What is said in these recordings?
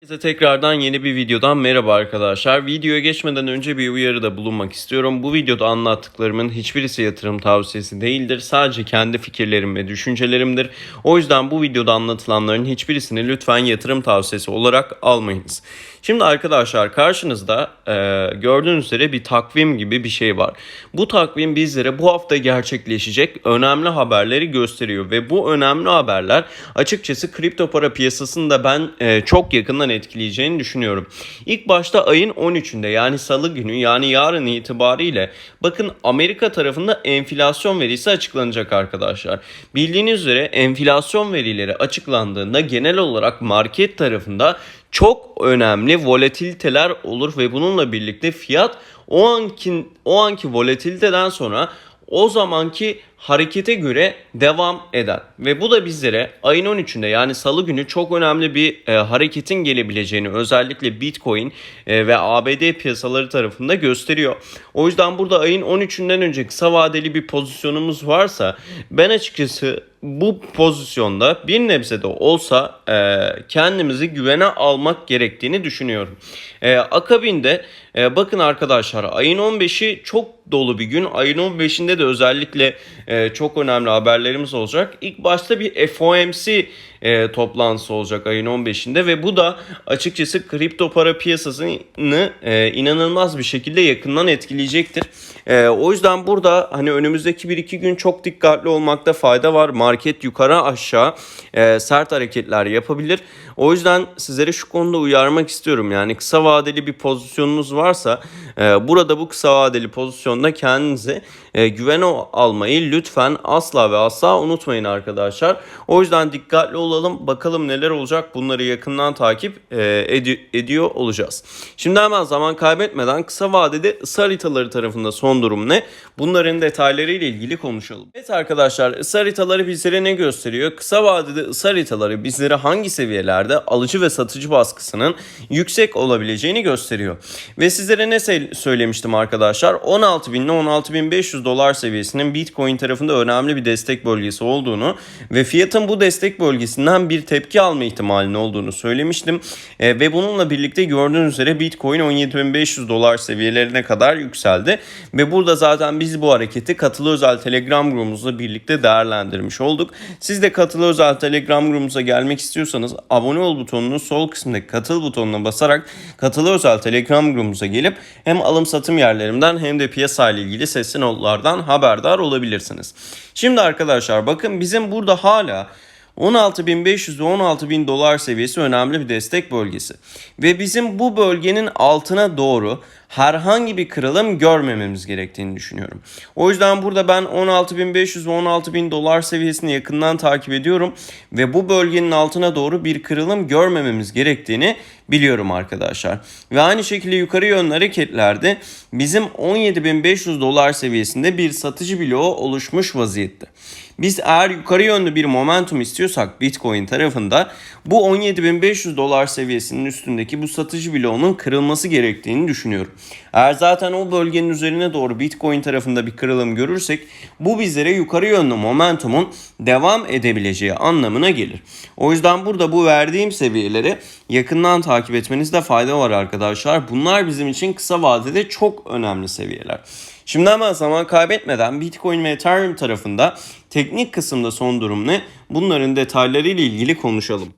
Size tekrardan yeni bir videodan merhaba arkadaşlar. Videoya geçmeden önce bir uyarıda bulunmak istiyorum. Bu videoda anlattıklarımın hiçbirisi yatırım tavsiyesi değildir. Sadece kendi fikirlerim ve düşüncelerimdir. O yüzden bu videoda anlatılanların hiçbirisini lütfen yatırım tavsiyesi olarak almayınız. Şimdi arkadaşlar karşınızda e, gördüğünüz üzere bir takvim gibi bir şey var. Bu takvim bizlere bu hafta gerçekleşecek önemli haberleri gösteriyor ve bu önemli haberler açıkçası kripto para piyasasını da ben e, çok yakından etkileyeceğini düşünüyorum. İlk başta ayın 13'ünde yani salı günü yani yarın itibariyle bakın Amerika tarafında enflasyon verisi açıklanacak arkadaşlar. Bildiğiniz üzere enflasyon verileri açıklandığında genel olarak market tarafında çok önemli volatiliteler olur ve bununla birlikte fiyat o anki o anki volatiliteden sonra o zamanki harekete göre devam eder. Ve bu da bizlere ayın 13'ünde yani salı günü çok önemli bir e, hareketin gelebileceğini özellikle Bitcoin e, ve ABD piyasaları tarafında gösteriyor. O yüzden burada ayın 13'ünden önce kısa vadeli bir pozisyonumuz varsa ben açıkçası bu pozisyonda bir nebze de olsa e, kendimizi güvene almak gerektiğini düşünüyorum. E, akabinde e, bakın arkadaşlar ayın 15'i çok dolu bir gün. Ayın 15'inde de özellikle e, çok önemli haberlerimiz olacak. İlk başta bir FOMC e, toplantısı olacak ayın 15'inde ve bu da açıkçası kripto para piyasasını e, inanılmaz bir şekilde yakından etkileyecektir. E, o yüzden burada hani önümüzdeki 1-2 gün çok dikkatli olmakta fayda var. Market yukarı aşağı e, sert hareketler yapabilir. O yüzden sizlere şu konuda uyarmak istiyorum. Yani kısa vadeli bir pozisyonunuz varsa e, burada bu kısa vadeli pozisyonda kendinize e, güvene almayı lütfen asla ve asla unutmayın arkadaşlar. O yüzden dikkatli olalım. Bakalım neler olacak. Bunları yakından takip e, edi- ediyor olacağız. Şimdi hemen zaman kaybetmeden kısa vadede ısı haritaları tarafında son durum ne? Bunların detayları ile ilgili konuşalım. Evet arkadaşlar ısı haritaları bizlere ne gösteriyor? Kısa vadede ısı haritaları bizlere hangi seviyelerde alıcı ve satıcı baskısının yüksek olabileceğini gösteriyor. Ve sizlere ne söylemiştim arkadaşlar? 16.000 ile 16.500 dolar seviyesinin Bitcoin tarafında önemli bir destek bölgesi olduğunu ve fiyatın bu destek bölgesinden bir tepki alma ihtimalinin olduğunu söylemiştim. E, ve bununla birlikte gördüğünüz üzere Bitcoin 17.500 dolar seviyelerine kadar yükseldi. Ve burada zaten biz bu hareketi katılı özel Telegram grubumuzla birlikte değerlendirmiş olduk. Siz de katılı özel Telegram grubumuza gelmek istiyorsanız abone ol butonunun sol kısmındaki katıl butonuna basarak katılı özel Telegram grubumuza gelip hem alım satım yerlerimden hem de piyasa ile ilgili sesli notlardan haberdar olabilirsiniz. Şimdi arkadaşlar bakın bizim burada hala 16.500 ve 16.000 dolar seviyesi önemli bir destek bölgesi. Ve bizim bu bölgenin altına doğru herhangi bir kırılım görmememiz gerektiğini düşünüyorum. O yüzden burada ben 16.500 ve 16.000 dolar seviyesini yakından takip ediyorum ve bu bölgenin altına doğru bir kırılım görmememiz gerektiğini biliyorum arkadaşlar. Ve aynı şekilde yukarı yönlü hareketlerde bizim 17.500 dolar seviyesinde bir satıcı bloğu oluşmuş vaziyette. Biz eğer yukarı yönlü bir momentum istiyorsak Bitcoin tarafında bu 17.500 dolar seviyesinin üstündeki bu satıcı bloğunun kırılması gerektiğini düşünüyorum. Eğer zaten o bölgenin üzerine doğru Bitcoin tarafında bir kırılım görürsek bu bizlere yukarı yönlü momentumun devam edebileceği anlamına gelir. O yüzden burada bu verdiğim seviyeleri yakından takip etmenizde fayda var arkadaşlar. Bunlar bizim için kısa vadede çok önemli seviyeler. Şimdi hemen zaman kaybetmeden Bitcoin ve Ethereum tarafında teknik kısımda son durum ne? Bunların detayları ile ilgili konuşalım.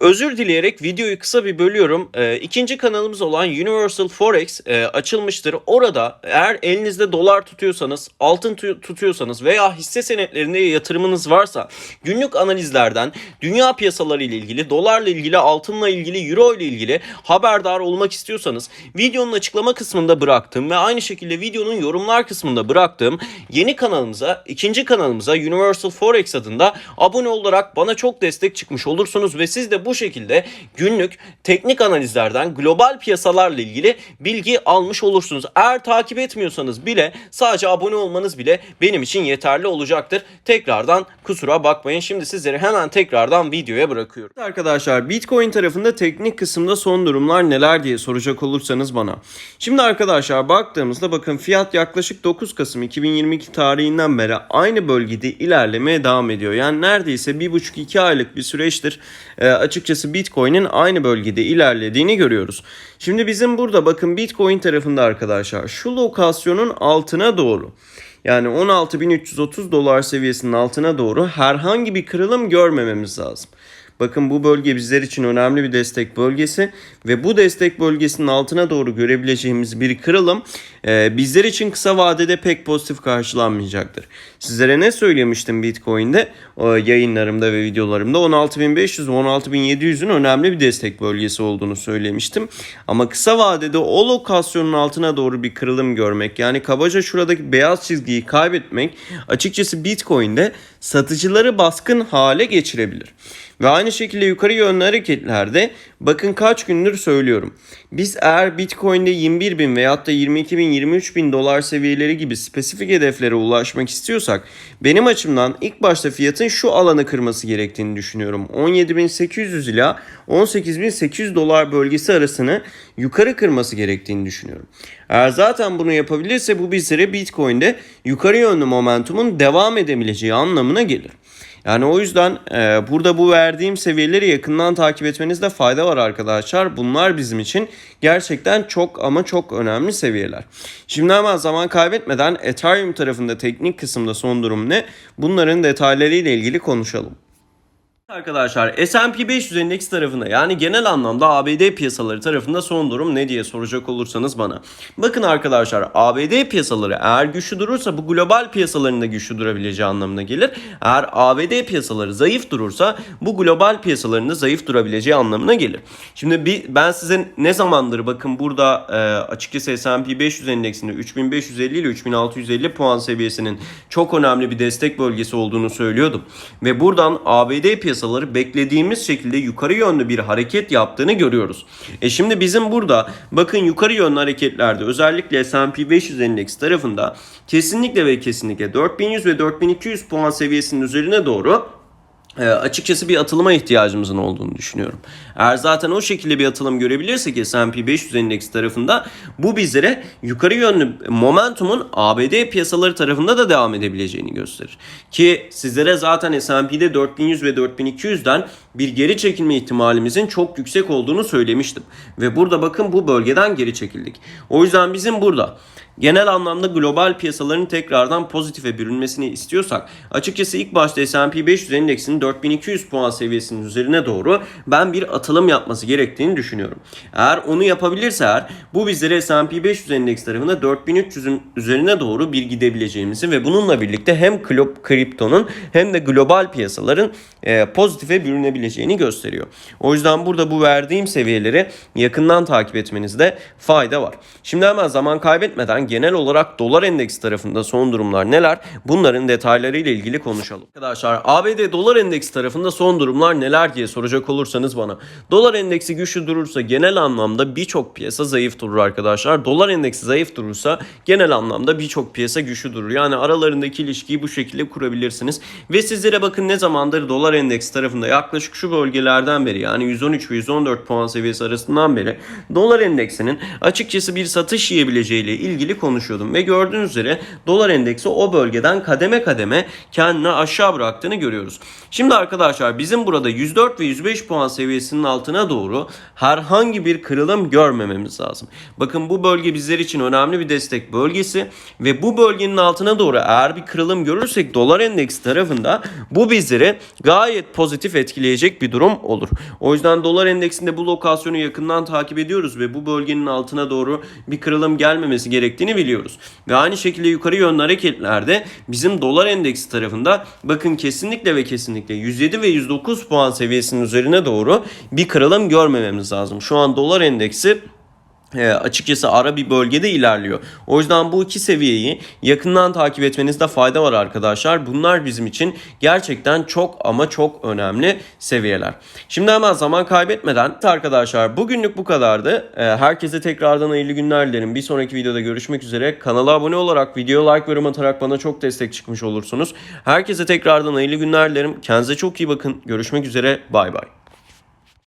Özür dileyerek videoyu kısa bir bölüyorum. Ee, ikinci kanalımız olan Universal Forex e, açılmıştır. Orada eğer elinizde dolar tutuyorsanız, altın tu- tutuyorsanız veya hisse senetlerinde yatırımınız varsa günlük analizlerden dünya piyasaları ile ilgili, dolarla ilgili, altınla ilgili, euro ile ilgili haberdar olmak istiyorsanız videonun açıklama kısmında bıraktığım ve aynı şekilde videonun yorumlar kısmında bıraktığım yeni kanalımıza, ikinci kanalımıza Universal Forex adında abone olarak bana çok destek çıkmış olursunuz ve siz de bu şekilde günlük teknik analizlerden global piyasalarla ilgili bilgi almış olursunuz. Eğer takip etmiyorsanız bile sadece abone olmanız bile benim için yeterli olacaktır. Tekrardan kusura bakmayın. Şimdi sizleri hemen tekrardan videoya bırakıyorum. Arkadaşlar Bitcoin tarafında teknik kısımda son durumlar neler diye soracak olursanız bana. Şimdi arkadaşlar baktığımızda bakın fiyat yaklaşık 9 Kasım 2022 tarihinden beri aynı bölgede ilerlemeye devam ediyor. Yani neredeyse 1,5-2 aylık bir süreçtir e, açıkçası Bitcoin'in aynı bölgede ilerlediğini görüyoruz. Şimdi bizim burada bakın Bitcoin tarafında arkadaşlar şu lokasyonun altına doğru yani 16.330 dolar seviyesinin altına doğru herhangi bir kırılım görmememiz lazım. Bakın bu bölge bizler için önemli bir destek bölgesi ve bu destek bölgesinin altına doğru görebileceğimiz bir kırılım e, bizler için kısa vadede pek pozitif karşılanmayacaktır. Sizlere ne söylemiştim Bitcoin'de o yayınlarımda ve videolarımda 16.500 16.700'ün önemli bir destek bölgesi olduğunu söylemiştim. Ama kısa vadede o lokasyonun altına doğru bir kırılım görmek yani kabaca şuradaki beyaz çizgiyi kaybetmek açıkçası Bitcoin'de satıcıları baskın hale geçirebilir. Ve aynı şekilde yukarı yönlü hareketlerde bakın kaç gündür söylüyorum. Biz eğer Bitcoin'de 21 bin veyahut da 22 bin 23 bin dolar seviyeleri gibi spesifik hedeflere ulaşmak istiyorsak benim açımdan ilk başta fiyatın şu alanı kırması gerektiğini düşünüyorum. 17.800 ila 18.800 dolar bölgesi arasını yukarı kırması gerektiğini düşünüyorum. Eğer zaten bunu yapabilirse bu bizlere Bitcoin'de yukarı yönlü momentumun devam edebileceği anlamına gelir. Yani o yüzden e, burada bu verdiğim seviyeleri yakından takip etmenizde fayda var arkadaşlar. Bunlar bizim için gerçekten çok ama çok önemli seviyeler. Şimdi hemen zaman kaybetmeden Ethereum tarafında teknik kısımda son durum ne? Bunların detaylarıyla ilgili konuşalım. Arkadaşlar S&P 500 endeks tarafında yani genel anlamda ABD piyasaları tarafında son durum ne diye soracak olursanız bana. Bakın arkadaşlar ABD piyasaları eğer güçlü durursa bu global piyasaların da güçlü durabileceği anlamına gelir. Eğer ABD piyasaları zayıf durursa bu global piyasaların da zayıf durabileceği anlamına gelir. Şimdi bir, ben size ne zamandır bakın burada e, açıkçası S&P 500 endeksinde 3550 ile 3650 puan seviyesinin çok önemli bir destek bölgesi olduğunu söylüyordum. Ve buradan ABD piyasaları piyasaları beklediğimiz şekilde yukarı yönlü bir hareket yaptığını görüyoruz. E şimdi bizim burada bakın yukarı yönlü hareketlerde özellikle S&P 500 endeks tarafında kesinlikle ve kesinlikle 4100 ve 4200 puan seviyesinin üzerine doğru e, açıkçası bir atılıma ihtiyacımızın olduğunu düşünüyorum. Eğer zaten o şekilde bir atılım görebilirsek S&P 500 endeks tarafında bu bizlere yukarı yönlü momentumun ABD piyasaları tarafında da devam edebileceğini gösterir. Ki sizlere zaten S&P'de 4100 ve 4200'den bir geri çekilme ihtimalimizin çok yüksek olduğunu söylemiştim. Ve burada bakın bu bölgeden geri çekildik. O yüzden bizim burada genel anlamda global piyasaların tekrardan pozitife bürünmesini istiyorsak açıkçası ilk başta S&P 500 endeksinin 4200 puan seviyesinin üzerine doğru ben bir atılım yapması gerektiğini düşünüyorum. Eğer onu yapabilirse eğer bu bizlere S&P 500 endeks tarafında 4300'ün üzerine doğru bir gidebileceğimizi ve bununla birlikte hem kriptonun hem de global piyasaların e, pozitife bürünebileceğini gösteriyor. O yüzden burada bu verdiğim seviyeleri yakından takip etmenizde fayda var. Şimdi hemen zaman kaybetmeden genel olarak dolar endeksi tarafında son durumlar neler? Bunların detaylarıyla ilgili konuşalım. Arkadaşlar ABD dolar endeksi tarafında son durumlar neler diye soracak olursanız bana. Dolar endeksi güçlü durursa genel anlamda birçok piyasa zayıf durur arkadaşlar. Dolar endeksi zayıf durursa genel anlamda birçok piyasa güçlü durur. Yani aralarındaki ilişkiyi bu şekilde kurabilirsiniz. Ve sizlere bakın ne zamandır dolar endeksi tarafında yaklaşık şu bölgelerden beri yani 113 ve 114 puan seviyesi arasından beri dolar endeksinin açıkçası bir satış yiyebileceğiyle ilgili konuşuyordum. Ve gördüğünüz üzere dolar endeksi o bölgeden kademe kademe kendini aşağı bıraktığını görüyoruz. Şimdi arkadaşlar bizim burada 104 ve 105 puan seviyesinin altına doğru herhangi bir kırılım görmememiz lazım. Bakın bu bölge bizler için önemli bir destek bölgesi ve bu bölgenin altına doğru eğer bir kırılım görürsek dolar endeksi tarafında bu bizleri gayet pozitif etkileyecek bir durum olur. O yüzden dolar endeksinde bu lokasyonu yakından takip ediyoruz ve bu bölgenin altına doğru bir kırılım gelmemesi gerektiğini biliyoruz. Ve aynı şekilde yukarı yönlü hareketlerde bizim dolar endeksi tarafında bakın kesinlikle ve kesinlikle 107 ve 109 puan seviyesinin üzerine doğru bir kırılım görmememiz lazım. Şu an dolar endeksi e, açıkçası ara bir bölgede ilerliyor. O yüzden bu iki seviyeyi yakından takip etmenizde fayda var arkadaşlar. Bunlar bizim için gerçekten çok ama çok önemli seviyeler. Şimdi hemen zaman kaybetmeden arkadaşlar bugünlük bu kadardı. E, herkese tekrardan hayırlı günler dilerim. Bir sonraki videoda görüşmek üzere. Kanala abone olarak, video like ve yorum atarak bana çok destek çıkmış olursunuz. Herkese tekrardan hayırlı günler dilerim. Kendinize çok iyi bakın. Görüşmek üzere. Bay bay.